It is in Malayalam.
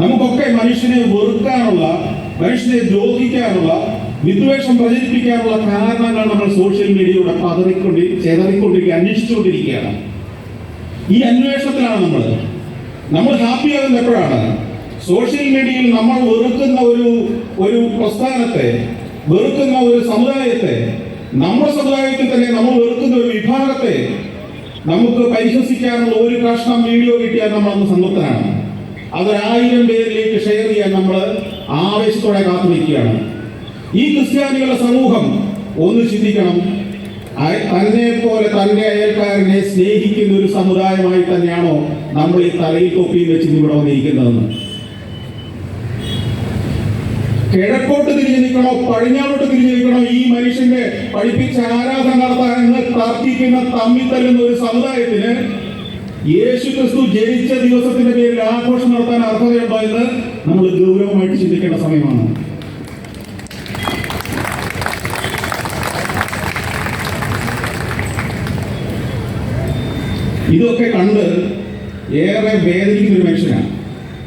നമുക്കൊക്കെ മനുഷ്യനെ വെറുക്കാനുള്ള മനുഷ്യനെ ദ്രോഹിക്കാനുള്ള വിദ്വേഷം പ്രചരിപ്പിക്കാനുള്ള കാരണങ്ങൾ നമ്മൾ സോഷ്യൽ മീഡിയയുടെ പതറിക്കൊണ്ട് ചെതറിക്കൊണ്ടിരിക്കുക അന്വേഷിച്ചുകൊണ്ടിരിക്കുകയാണ്. ഈ അന്വേഷണത്തിലാണ് നമ്മൾ. നമ്മൾ ഹാപ്പി ആകുന്ന എപ്പോഴാണ്? സോഷ്യൽ മീഡിയയിൽ നമ്മൾ വെറുക്കുന്ന ഒരു ഒരു പ്രസ്ഥാനത്തെ വെറുക്കുന്ന ഒരു സമുദായത്തെ നമ്മുടെ സമുദായത്തിൽ തന്നെ നമ്മൾ വെറുക്കുന്ന ഒരു വിഭാഗത്തെ നമുക്ക് പരിഹസിക്കാനുള്ള ഒരു കഷ്ണം വീഡിയോ കിട്ടിയാൽ നമ്മൾ അന്ന് സന്നദ്ധനാണ് അതൊരായിരം പേരിലേക്ക് ഷെയർ ചെയ്യാൻ നമ്മൾ ആവേശത്തോടെ കാത്തിരിക്കുകയാണ്. ഈ ക്രിസ്ത്യാനികളുടെ സമൂഹം ഒന്ന് ചിന്തിക്കണം. തന്നെ പോലെ തന്റെ അയൽക്കാരനെ സ്നേഹിക്കുന്ന ഒരു സമുദായമായി തന്നെയാണോ നമ്മൾ ഈ തലയിൽ തൊപ്പിയും വെച്ച് ഇവിടെ വന്നിരിക്കുന്നതെന്ന്. കിഴക്കോട്ട് തിരിഞ്ഞു നിൽക്കണോ പടിഞ്ഞാറോട്ട് തിരിഞ്ഞു നിൽക്കണോ ഈ മനുഷ്യന്റെ പഠിപ്പിച്ച ആരാധന നടത്താനെന്ന് തർക്കിക്കുന്ന തമ്മിൽ ഒരു സമുദായത്തിന് യേശു ക്രിസ്തു ജനിച്ച ദിവസത്തിന്റെ പേരിൽ ആഘോഷം നടത്താൻ അർഹതയുണ്ടോ എന്ന് നമ്മൾ ഗൗരവമായിട്ട് ചിന്തിക്കേണ്ട സമയമാണ്. ഇതൊക്കെ കണ്ട് ഏറെ വേദനിക്കുന്ന ഒരു മനുഷ്യനാണ്.